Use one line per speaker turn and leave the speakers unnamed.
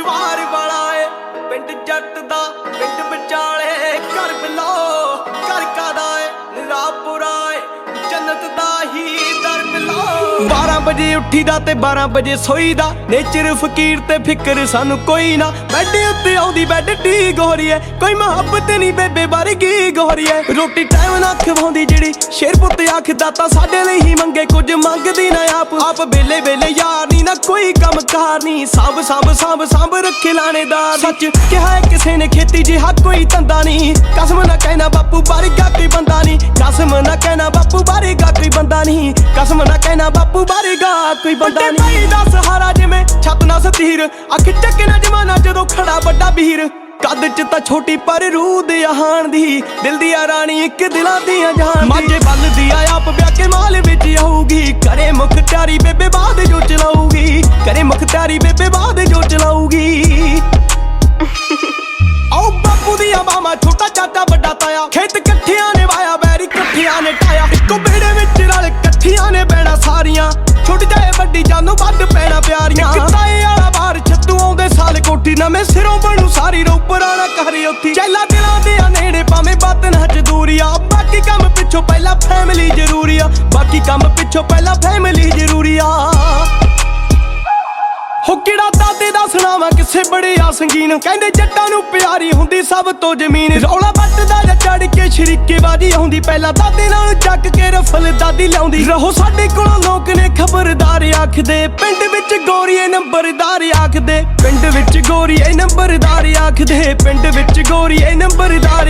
ਜਵਾਰ ਵਾਲਾ ਏ ਪਿੰਡ ਜੱਟ ਦਾ ਪਿੰਡ ਵਿਚਾਲੇ ਘਰ ਬਿਲੋ ਘਰ ਕਾਦਾ 12 ਵਜੇ ਉੱਠੀਦਾ ਤੇ 12 ਵਜੇ ਸੋਈਦਾ। ਨੇਚਰ ਫਕੀਰ ਤੇ ਫਿਕਰ ਸਾਨੂੰ ਕੋਈ ਨਾ। ਬੈੱਡ ਉੱਤੇ ਆਉਂਦੀ ਬੈੱਡ ਟੀ ਗੋਰੀਏ ਕੋਈ ਮੁਹੱਬਤ ਨਹੀਂ ਬੇਬੇ ਵਰਗੀ ਗੋਰੀਏ ਰੋਟੀ ਟਾਈਮ ਨਾਲ ਖਵਾਉਂਦੀ ਜਿਹੜੀ ਸ਼ੇਰ ਪੁੱਤ ਆਖਦਾ ਤਾਂ ਸਾਡੇ ਲਈ ਹੀ ਮੰਗੇ। ਕੁਝ ਮੰਗਦੀ ਨਾ ਆਪ। ਆਪ ਵੇਲੇ ਵੇਲੇ ਯਾਰ ਨਹੀਂ ਨਾ ਕੋਈ ਕੰਮ ਕਾਰ ਨਹੀਂ। ਸਭ ਸਭ ਸਭ ਸਭ ਰੱਖੇ ਲਾਣੇਦਾਰ। ਸੱਚ ਕਿਹਾ ਕਿਸੇ ਨੇ ਖੇਤੀ ਜਿਹਾ ਕੋਈ ਧੰਦਾ ਨਹੀਂ। ਕਸਮ ਨਾ ਕਹਿਣਾ ਬਾਪੂ ਨਾ ਕਹਿਣਾ ਬਾਪੂ ਵਰਗਾ ਕੋਈ ਬੰਦਾ ਨਹੀਂ। ਕਸਮ ਨਾ ਕਹਿਣਾ ਬਾਪੂ ਵਰਗਾ ਕੋਈ ਬੰਦਾ ਨਹੀਂ। ਭਾਈ ਦਾ ਸਹਾਰਾ ਜਿਵੇਂ ਛੱਤ ਨਾ ਸਤੀਰ ਅੱਖ ਚੱਕੇ ਨਾ ਜਮਾਨਾ ਜਦੋਂ ਖੜਾ ਵੱਡਾ ਵੀਰ ਕੱਦ ਚ ਤਾਂ ਛੋਟੀ ਪਰ ਰੂਹ ਦੇ ਆਹਾਨ ਦੀ ਦਿਲ ਦੀ ਆ ਰਾਣੀ ਇੱਕ ਦਿਲਾਂ ਦੀਆਂ ਜਾਨ ਮਾਝੇ ਬੱਲਦੀ ਆ ਆਪ ਵਿਆਹ ਕੇ ਮਾਲ ਵਿੱਚ ਆਊਗੀ ਕਰੇ ਮੁਖਤਿਆਰੀ ਬੇਬੇ ਬਾਦ ਜੋ ਚਲਾਊਗੀ ਇਕੱਠਿਆਂ ਨੇ ਬੈਣਾ ਸਾਰੀਆਂ। ਛੋਟੀ ਜਾਏ ਵੱਡੀ ਜਾਨੋਂ ਵੱਧ ਪੈਣਾ ਪਿਆਰੀਆਂ। ਇੱਕ ਤਾਏ ਵਾਲਾ ਬਾਹਰ ਛੱਤੂ ਆਉਂਦੇ ਸਾਲ ਕੋਠੀ ਨਵੇਂ ਸਿਰੋਂ ਬਣੂ ਸਾਰੀ ਰੋ ਪੁਰਾਣਾ ਘਰ ਉੱਥੀ। ਚੈਲਾ ਦਿਲਾਂ ਦੇ ਨੇੜੇ ਭਾਵੇਂ ਬਾਤ ਨਾ ਦੂਰੀ ਆ। ਬਾਕੀ ਕੰਮ ਪਿੱਛੋਂ ਪਹਿਲਾਂ ਫੈਮਿਲੀ ਜ਼ਰੂਰੀ ਆ। ਬਾਕੀ ਕੰਮ ਪਿੱਛੋਂ ਪਹਿਲਾਂ ਫੈਮਿਲੀ ਜ਼ਰੂਰੀ ਆ। ਹੋ ਕਿਹੜਾ ਦਾਦੇ ਦਾ ਸੁਣਾਵਾ ਕਿਸੇ ਬੜੇ ਆ ਸੰਗੀਨ। ਕਹਿੰਦੇ ਜੱਟਾਂ ਨੂੰ ਪਿਆਰੀ ਹੁੰਦੀ ਸਭ ਤੋਂ ਜ਼ਮੀਨ। ਰੌਲਾ ਵੱਟਦਾ ਜਾਂ ਚੜ ਕੇ ਸ਼ਰੀਕੇ ਬਾਜੀ ਆਉਂਦੀ। ਪਹਿਲਾਂ ਦਾਦੇ ਨਾਲ ਚੱਕ ਕੇ ਰਫਲ ਦਾਦੀ ਰਹੋ ਸਾਡੇ ਕੋਲੋਂ ਲੋਕ ਨੇ ਖਬਰਦਾਰ ਆਖਦੇ। ਪਿੰਡ ਵਿੱਚ ਗੋਰੀਏ ਨੰਬਰਦਾਰ ਆਖਦੇ। ਪਿੰਡ ਵਿੱਚ ਗੋਰੀਏ ਨੰਬਰਦਾਰ ਆਖਦੇ। ਪਿੰਡ ਵਿੱਚ ਗੋਰੀਏ ਨੰਬਰਦਾਰ ਆਖਦੇ